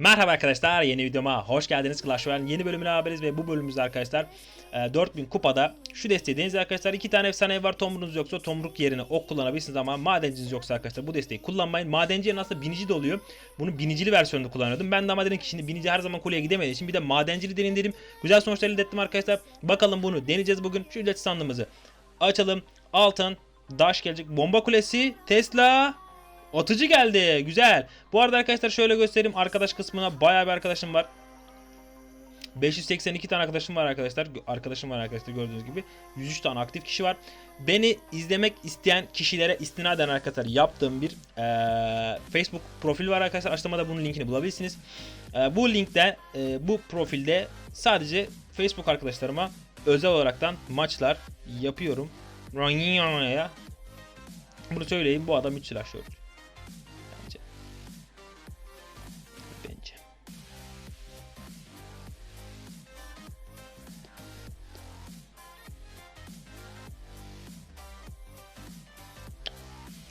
Merhaba arkadaşlar yeni videoma hoş geldiniz. Clash Royale yeni bölümüne haberiz ve bu bölümümüzde arkadaşlar e, 4000 kupada şu desteği deniz arkadaşlar. İki tane efsane var tomruğunuz yoksa tomruk yerine ok kullanabilirsiniz ama madenciniz yoksa arkadaşlar bu desteği kullanmayın. Madenci yerine aslında binici de oluyor bunu binicili versiyonda kullanıyordum. Ben de ama dedim ki şimdi binici her zaman kuleye gidemediği için bir de madencili deneyim dedim. Güzel sonuçlar elde ettim arkadaşlar. Bakalım bunu deneyeceğiz bugün. Şu ücretsiz sandığımızı açalım. Altın daş gelecek. Bomba kulesi Tesla Atıcı geldi. Güzel. Bu arada arkadaşlar şöyle göstereyim. Arkadaş kısmına bayağı bir arkadaşım var. 582 tane arkadaşım var arkadaşlar. Arkadaşım var arkadaşlar gördüğünüz gibi. 103 tane aktif kişi var. Beni izlemek isteyen kişilere istinaden arkadaşlar yaptığım bir eee, Facebook profil var arkadaşlar. Açıklamada bunun linkini bulabilirsiniz. Eee, bu linkte eee, bu profilde sadece Facebook arkadaşlarıma özel olaraktan maçlar yapıyorum. Bunu söyleyeyim bu adam 3 slash yok.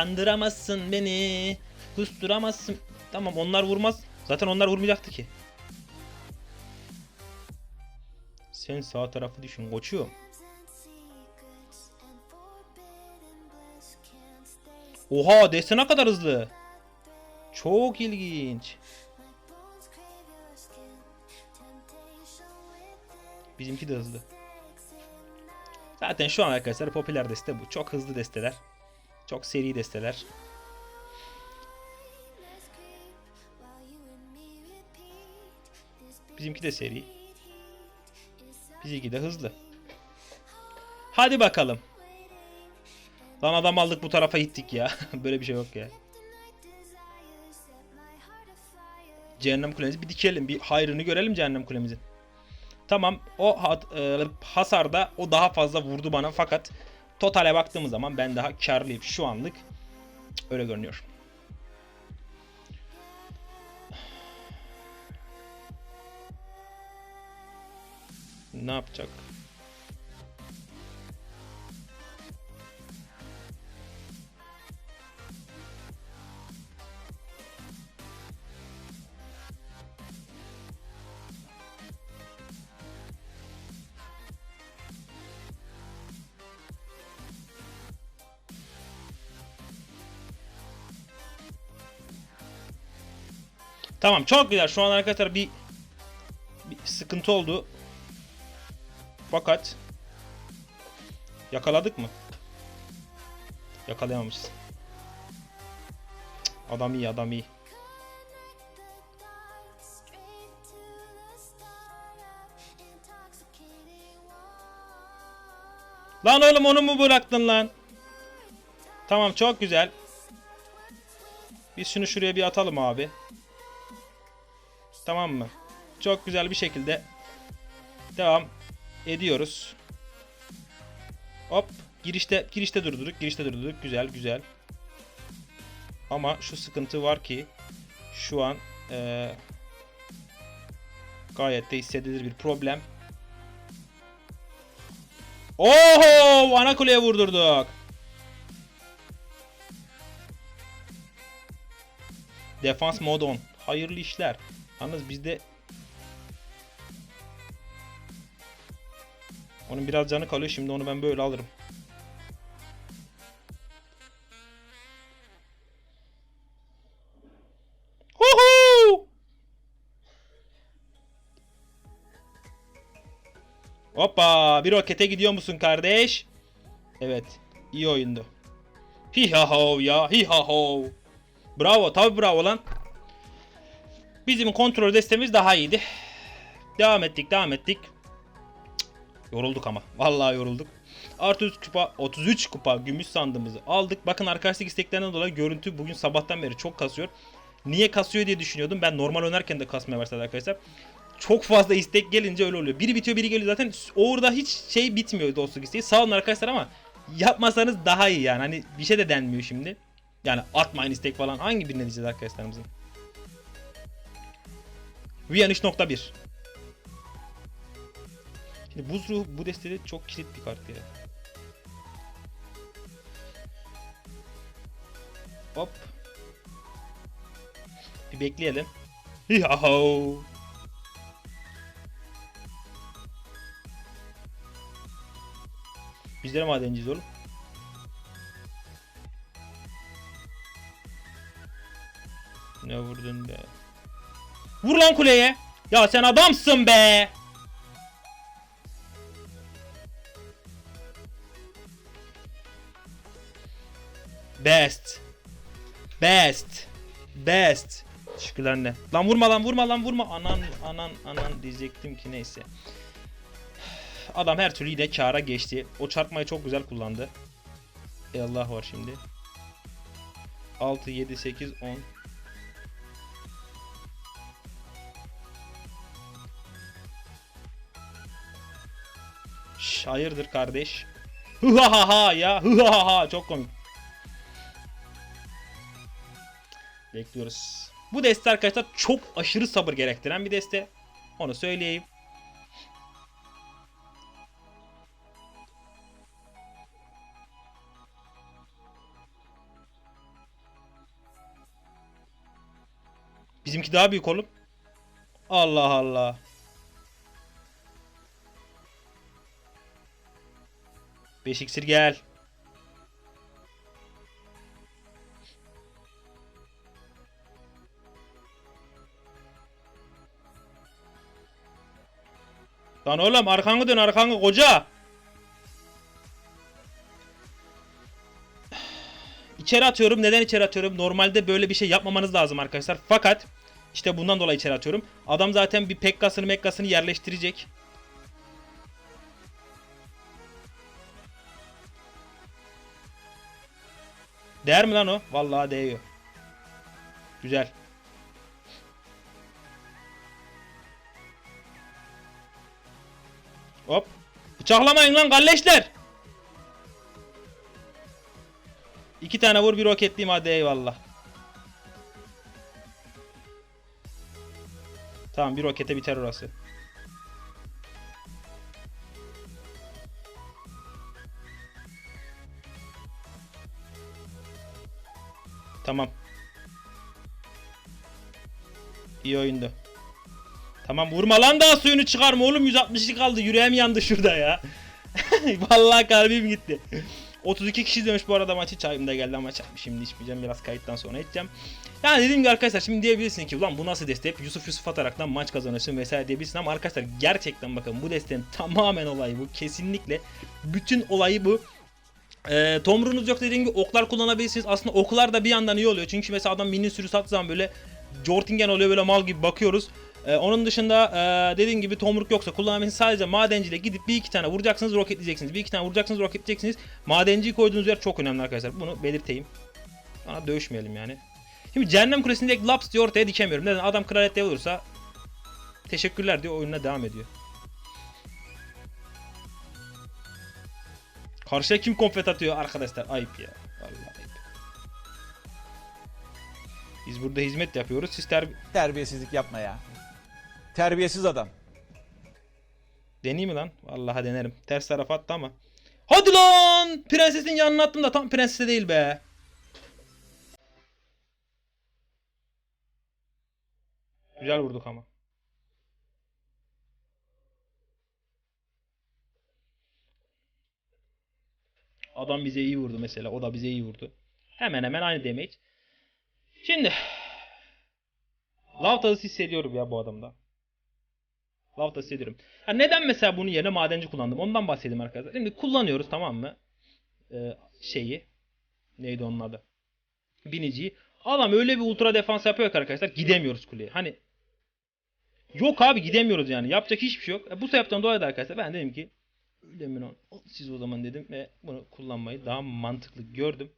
Kandıramazsın beni. Kusturamazsın. Tamam onlar vurmaz. Zaten onlar vurmayacaktı ki. Sen sağ tarafı düşün koçum. Oha deste ne kadar hızlı. Çok ilginç. Bizimki de hızlı. Zaten şu an arkadaşlar popüler deste bu. Çok hızlı desteler. Çok seri desteler. Bizimki de seri. Bizimki de hızlı. Hadi bakalım. Lan adam aldık bu tarafa gittik ya. Böyle bir şey yok ya. Cehennem kulemizi bir dikelim. Bir hayrını görelim cehennem kulemizin. Tamam o hat- e, hasarda o daha fazla vurdu bana fakat totale baktığımız zaman ben daha karlıyım şu anlık. Öyle görünüyor. Ne yapacak? Tamam çok güzel. Şu an arkadaşlar bir, bir sıkıntı oldu. Fakat yakaladık mı? Yakalayamamışız. Adam iyi adam iyi. Lan oğlum onu mu bıraktın lan? Tamam çok güzel. Biz şunu şuraya bir atalım abi. Tamam mı? Çok güzel bir şekilde devam ediyoruz. Hop girişte girişte durdurduk. Girişte durdurduk. Güzel güzel. Ama şu sıkıntı var ki şu an eee, gayet de hissedilir bir problem. Oho! Ana kuleye vurdurduk. Defans mod on. Hayırlı işler. Yalnız bizde Onun biraz canı kalıyor. Şimdi onu ben böyle alırım. Huhu! Hoppa! Bir rokete gidiyor musun kardeş? Evet. iyi oyundu. Hi ha ho ya. Hi ha ho. Bravo. Tabi bravo lan. Bizim kontrol destemiz daha iyiydi. Devam ettik, devam ettik. Yorulduk ama. Vallahi yorulduk. Artı 3 kupa, 33 kupa gümüş sandığımızı aldık. Bakın arkadaşlık isteklerinden dolayı görüntü bugün sabahtan beri çok kasıyor. Niye kasıyor diye düşünüyordum. Ben normal oynarken de kasmaya başladı arkadaşlar. Çok fazla istek gelince öyle oluyor. Biri bitiyor biri geliyor zaten. Orada hiç şey bitmiyor dostluk isteği. Sağ olun arkadaşlar ama yapmasanız daha iyi yani. Hani bir şey de denmiyor şimdi. Yani atmayın istek falan. Hangi birine diyeceğiz arkadaşlarımızın? Viyan 3.1 Şimdi buz ruhu bu destede çok kilit bir kart ya. Hop. Bir bekleyelim. Yahu. Bizlere madenciyiz oğlum. Ne vurdun be? Vur lan kuleye. Ya sen adamsın be. Best. Best. Best. Teşekkürler anne. Lan vurma lan vurma lan vurma. Anan anan anan diyecektim ki neyse. Adam her türlü yine kâra geçti. O çarpmayı çok güzel kullandı. E Allah var şimdi. 6, 7, 8, 10. Hayırdır kardeş? Hı ya. Hı. Çok komik. Bekliyoruz. Bu deste arkadaşlar çok aşırı sabır gerektiren bir deste. Onu söyleyeyim. Bizimki daha büyük oğlum. Allah Allah. Beş iksir gel. Lan oğlum arkanı dön arkanı koca. İçeri atıyorum. Neden içeri atıyorum? Normalde böyle bir şey yapmamanız lazım arkadaşlar. Fakat işte bundan dolayı içeri atıyorum. Adam zaten bir pekkasını mekkasını yerleştirecek. Değer mi lan o? Vallahi değiyor. Güzel. Hop. Bıçaklamayın lan kalleşler. İki tane vur bir roketliyim hadi eyvallah. Tamam bir rokete biter orası. Tamam. İyi oyundu. Tamam vurma lan daha suyunu çıkarma oğlum 162 kaldı yüreğim yandı şurada ya. Vallahi kalbim gitti. 32 kişi izlemiş bu arada maçı çayım da geldi ama çay şimdi içmeyeceğim biraz kayıttan sonra içeceğim. Yani dediğim gibi arkadaşlar şimdi diyebilirsin ki ulan bu nasıl deste hep Yusuf Yusuf ataraktan maç kazanırsın vesaire diyebilirsin ama arkadaşlar gerçekten bakın bu destenin tamamen olayı bu kesinlikle bütün olayı bu. Ee, tomruğunuz yok dediğim gibi oklar kullanabilirsiniz. Aslında oklar da bir yandan iyi oluyor. Çünkü mesela adam mini sürü sattığı zaman böyle Jortingen oluyor böyle mal gibi bakıyoruz. Ee, onun dışında e, dediğim gibi tomruk yoksa kullanabilirsiniz. Sadece madenciyle gidip bir iki tane vuracaksınız roketleyeceksiniz. Bir iki tane vuracaksınız roketleyeceksiniz. Madenciyi koyduğunuz yer çok önemli arkadaşlar. Bunu belirteyim. Bana dövüşmeyelim yani. Şimdi cehennem kulesini direkt laps diye ortaya dikemiyorum. Neden? Adam kraliyet olursa teşekkürler diyor oyununa devam ediyor. Karşıya kim konfet atıyor arkadaşlar? Ayıp ya. Vallahi ayıp. Biz burada hizmet yapıyoruz. Siz terbi... Terbiyesizlik yapma ya. Terbiyesiz adam. Deneyeyim mi lan? Vallahi denerim. Ters tarafa attı ama. Hadi lan! Prensesin yanına attım da tam prensese değil be. Güzel vurduk ama. Adam bize iyi vurdu mesela. O da bize iyi vurdu. Hemen hemen aynı damage. Şimdi Lav tadısı hissediyorum ya bu adamda. Tadısı hissediyorum. Ha neden mesela bunun yerine madenci kullandım? Ondan bahsedeyim arkadaşlar. Şimdi kullanıyoruz tamam mı? Ee, şeyi. Neydi onun adı? Biniciyi. Adam öyle bir ultra defans yapıyor ki arkadaşlar gidemiyoruz kuleye. Hani yok abi gidemiyoruz yani. Yapacak hiçbir şey yok. E, bu sebepten dolayı da arkadaşlar ben dedim ki öyle mi? Siz o zaman dedim ve bunu kullanmayı daha mantıklı gördüm.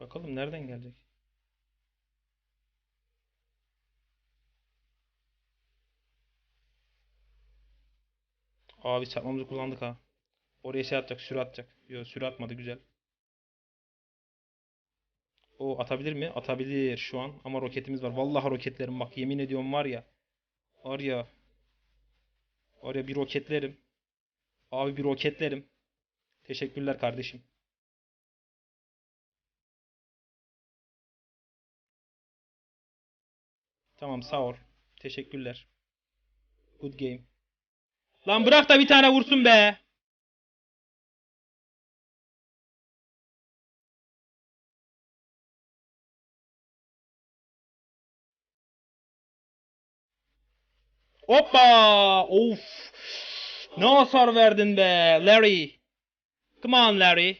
Bakalım nereden gelecek? Abi çarpmamızı kullandık ha. Oraya şey atacak, sürü atacak. Yok sürü atmadı güzel. O atabilir mi? Atabilir şu an. Ama roketimiz var. Vallahi roketlerim bak yemin ediyorum var ya. Var ya. Var ya bir roketlerim. Abi bir roketlerim. Teşekkürler kardeşim. Tamam sağ ol. Teşekkürler. Good game. Lan bırak da bir tane vursun be. Hoppa! Of! Ne hasar verdin be Larry. Come on Larry.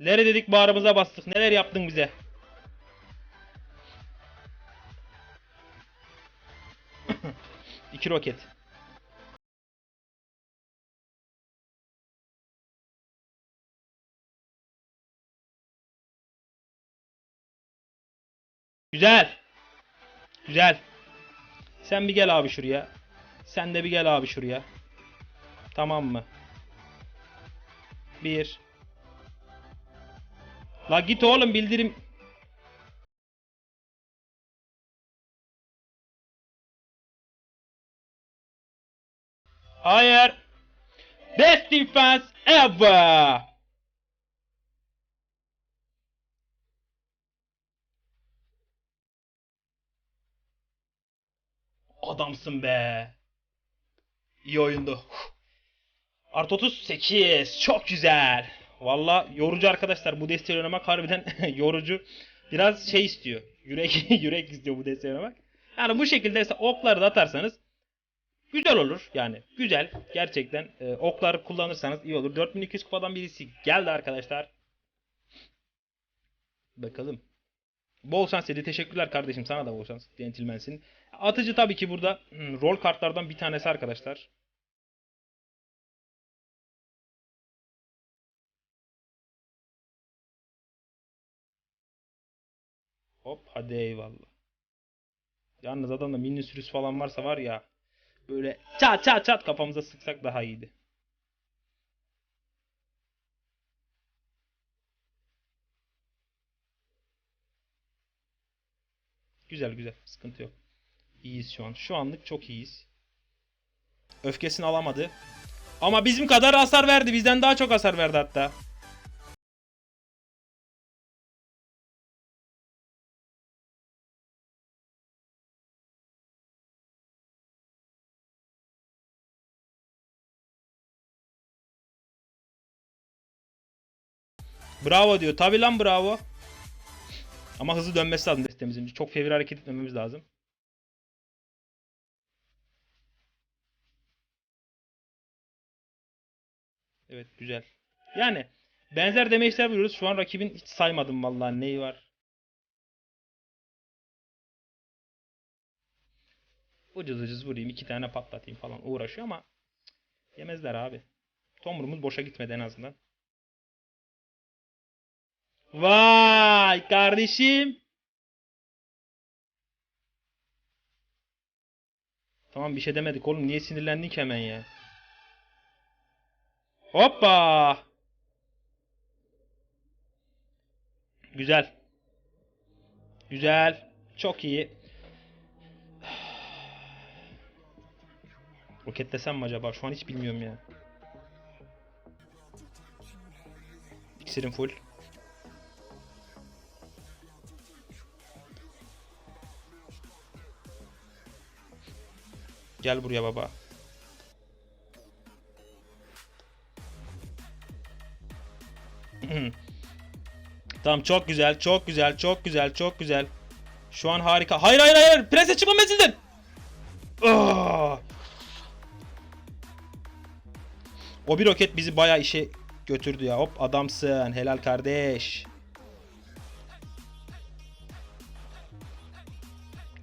Larry dedik bağrımıza bastık. Neler yaptın bize? İki roket. Güzel. Güzel. Sen bir gel abi şuraya. Sen de bir gel abi şuraya. Tamam mı? Bir. La git oğlum bildirim. Hayır. Best defense ever. Adamsın be. İyi oyundu. Artı 38. Çok güzel. Valla yorucu arkadaşlar. Bu desteği oynamak harbiden yorucu. Biraz şey istiyor. Yürek yürek istiyor bu desteği oynamak. Yani bu şekilde mesela okları da atarsanız güzel olur. Yani güzel. Gerçekten e, oklar kullanırsanız iyi olur. 4200 kupadan birisi geldi arkadaşlar. Bakalım. Bol şans dedi. Teşekkürler kardeşim. Sana da bol şans. Centilmensin. Atıcı tabii ki burada hmm, rol kartlardan bir tanesi arkadaşlar. Hop hadi eyvallah. Yalnız adamda mini sürüs falan varsa var ya böyle çat çat çat kafamıza sıksak daha iyiydi. Güzel güzel sıkıntı yok. İyiyiz şu an. Şu anlık çok iyiyiz. Öfkesini alamadı. Ama bizim kadar hasar verdi. Bizden daha çok hasar verdi hatta. Bravo diyor. Tabi lan bravo. Ama hızlı dönmesi lazım destemizin. Çok fevri hareket etmememiz lazım. Evet güzel. Yani benzer demeçler vuruyoruz. Şu an rakibin hiç saymadım vallahi neyi var. Ucuz ucuz vurayım iki tane patlatayım falan uğraşıyor ama yemezler abi. Tomrumuz boşa gitmedi en azından. Vay kardeşim. Tamam bir şey demedik oğlum. Niye sinirlendin ki hemen ya? Hoppa. Güzel. Güzel. Çok iyi. Roketlesem mi acaba? Şu an hiç bilmiyorum ya. İksirim full. Gel buraya baba. tamam çok güzel, çok güzel, çok güzel, çok güzel. Şu an harika. Hayır hayır hayır. Prese çıkma menzilden. Ah! O bir roket bizi bayağı işe götürdü ya. Hop adamsın. Helal kardeş.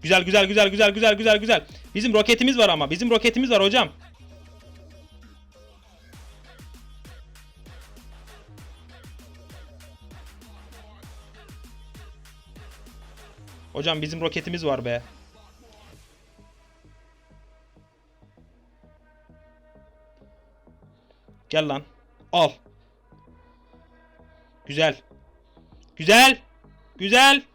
Güzel güzel güzel güzel güzel güzel güzel. Bizim roketimiz var ama. Bizim roketimiz var hocam. Hocam bizim roketimiz var be. Gel lan. Al. Güzel. Güzel. Güzel.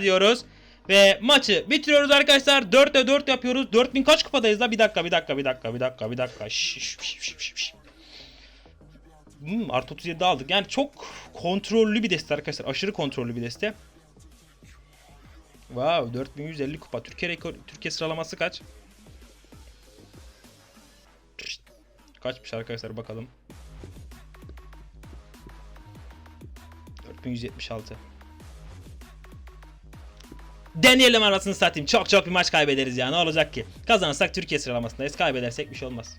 Diyoruz. Ve maçı bitiriyoruz arkadaşlar. 4'te 4 yapıyoruz. 4000 kaç kupadayız la? Bir dakika, bir dakika, bir dakika, bir dakika, bir dakika. Şş, şş, şş, şş. Hmm, artı 37 aldık. Yani çok kontrollü bir deste arkadaşlar. Aşırı kontrollü bir deste. Wow 4150 kupa. Türkiye rekor Türkiye sıralaması kaç? Kaçmış arkadaşlar bakalım. 4176. Deneyelim arasını satayım. Çok çok bir maç kaybederiz ya. Ne olacak ki? Kazanırsak Türkiye sıralamasındayız. Kaybedersek bir şey olmaz.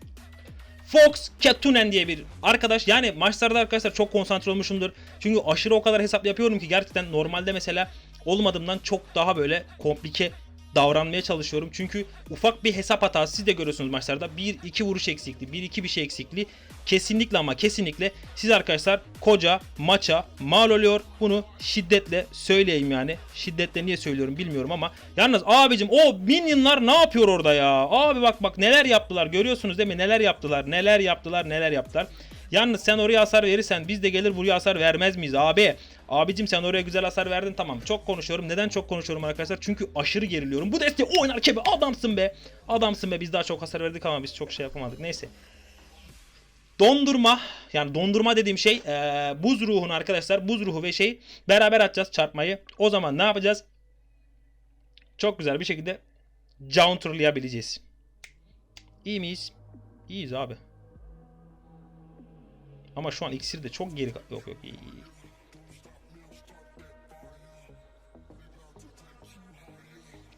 Fox Ketunen diye bir arkadaş. Yani maçlarda arkadaşlar çok konsantre olmuşumdur. Çünkü aşırı o kadar hesap yapıyorum ki gerçekten normalde mesela olmadığımdan çok daha böyle komplike davranmaya çalışıyorum. Çünkü ufak bir hesap hatası siz de görüyorsunuz maçlarda. 1-2 vuruş eksikliği, 1-2 bir şey eksikliği. Kesinlikle ama kesinlikle siz arkadaşlar koca maça mal oluyor. Bunu şiddetle söyleyeyim yani. Şiddetle niye söylüyorum bilmiyorum ama. Yalnız abicim o minyonlar ne yapıyor orada ya? Abi bak bak neler yaptılar görüyorsunuz değil mi? Neler yaptılar, neler yaptılar, neler yaptılar. Yalnız sen oraya hasar verirsen biz de gelir buraya hasar vermez miyiz abi? Abicim sen oraya güzel hasar verdin tamam. Çok konuşuyorum. Neden çok konuşuyorum arkadaşlar? Çünkü aşırı geriliyorum. Bu desteği oynarken be adamsın be. Adamsın be. Biz daha çok hasar verdik ama biz çok şey yapamadık. Neyse. Dondurma yani dondurma dediğim şey eee, buz ruhunu arkadaşlar buz ruhu ve şey beraber atacağız çarpmayı. O zaman ne yapacağız? Çok güzel bir şekilde counterlayabileceğiz. İyi miyiz? İyiyiz abi. Ama şu an iksir de çok geri yok yok iyi iyi.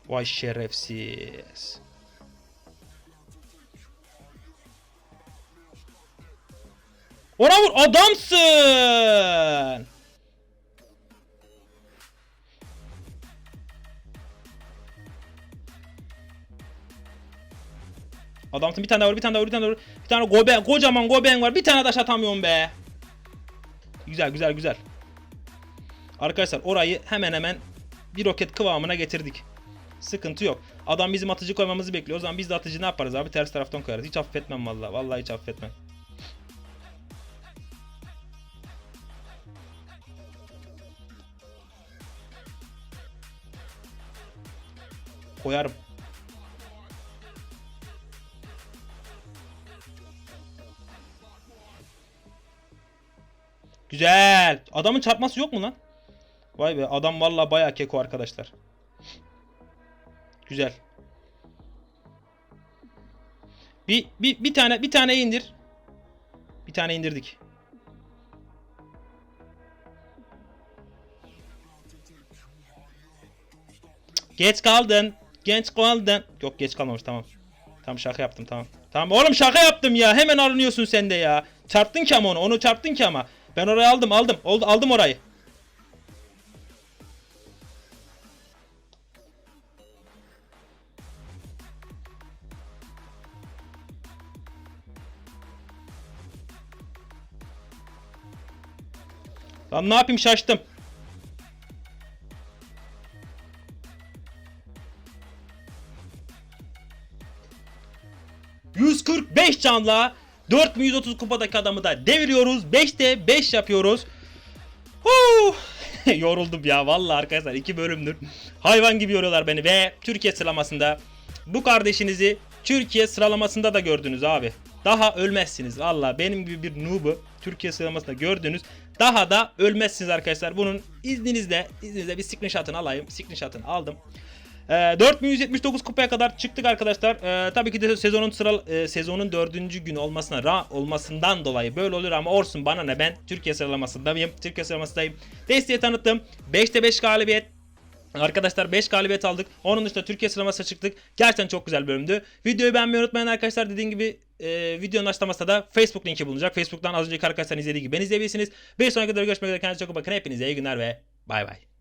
Vay şerefsiz. Ona vur adamsın. Adamsın bir tane daha vur bir tane daha vur bir tane daha vur. Bir tane goben kocaman goben var bir tane taş atamıyorum be. Güzel güzel güzel. Arkadaşlar orayı hemen hemen bir roket kıvamına getirdik. Sıkıntı yok. Adam bizim atıcı koymamızı bekliyor. O zaman biz de atıcı ne yaparız abi? Ters taraftan koyarız. Hiç affetmem vallahi. Vallahi hiç affetmem. Koyarım. Güzel. Adamın çarpması yok mu lan? Vay be adam vallahi bayağı keko arkadaşlar. Güzel. Bir, bir, bir tane bir tane indir. Bir tane indirdik. Geç kaldın. Geç kaldın. Yok geç kalmamış tamam. Tamam şaka yaptım tamam. Tamam oğlum şaka yaptım ya. Hemen alınıyorsun sen de ya. Çarptın ki ama onu. Onu çarptın ki ama. Ben orayı aldım aldım. Oldu, aldım orayı. Lan ne yapayım şaştım. ...145 canla... ...4130 kupadaki adamı da deviriyoruz. 5'te 5 yapıyoruz. Huu! Yoruldum ya vallahi arkadaşlar iki bölümdür. Hayvan gibi yoruyorlar beni ve Türkiye sıralamasında bu kardeşinizi Türkiye sıralamasında da gördünüz abi. Daha ölmezsiniz valla benim gibi bir noob'u Türkiye sıralamasında gördünüz. Daha da ölmezsiniz arkadaşlar. Bunun izninizle izninizle bir screenshot'ını alayım. Screenshot'ını aldım. Ee, 4179 kupaya kadar çıktık arkadaşlar. Ee, tabii ki de sezonun sıra e, sezonun dördüncü günü olmasına ra olmasından dolayı böyle olur ama olsun bana ne ben Türkiye sıralamasındayım. Türkiye sıralamasındayım. Desteği tanıttım. 5'te 5 galibiyet. Arkadaşlar 5 galibiyet aldık. Onun dışında Türkiye sıralamasına çıktık. Gerçekten çok güzel bölümdü. Videoyu beğenmeyi unutmayın arkadaşlar. Dediğim gibi e, videonun açıklamasında da Facebook linki bulunacak. Facebook'tan az önceki arkadaşlar izlediği gibi beni izleyebilirsiniz. Bir sonraki videoda görüşmek üzere. Kendinize çok iyi bakın. Hepinize iyi günler ve bay bay.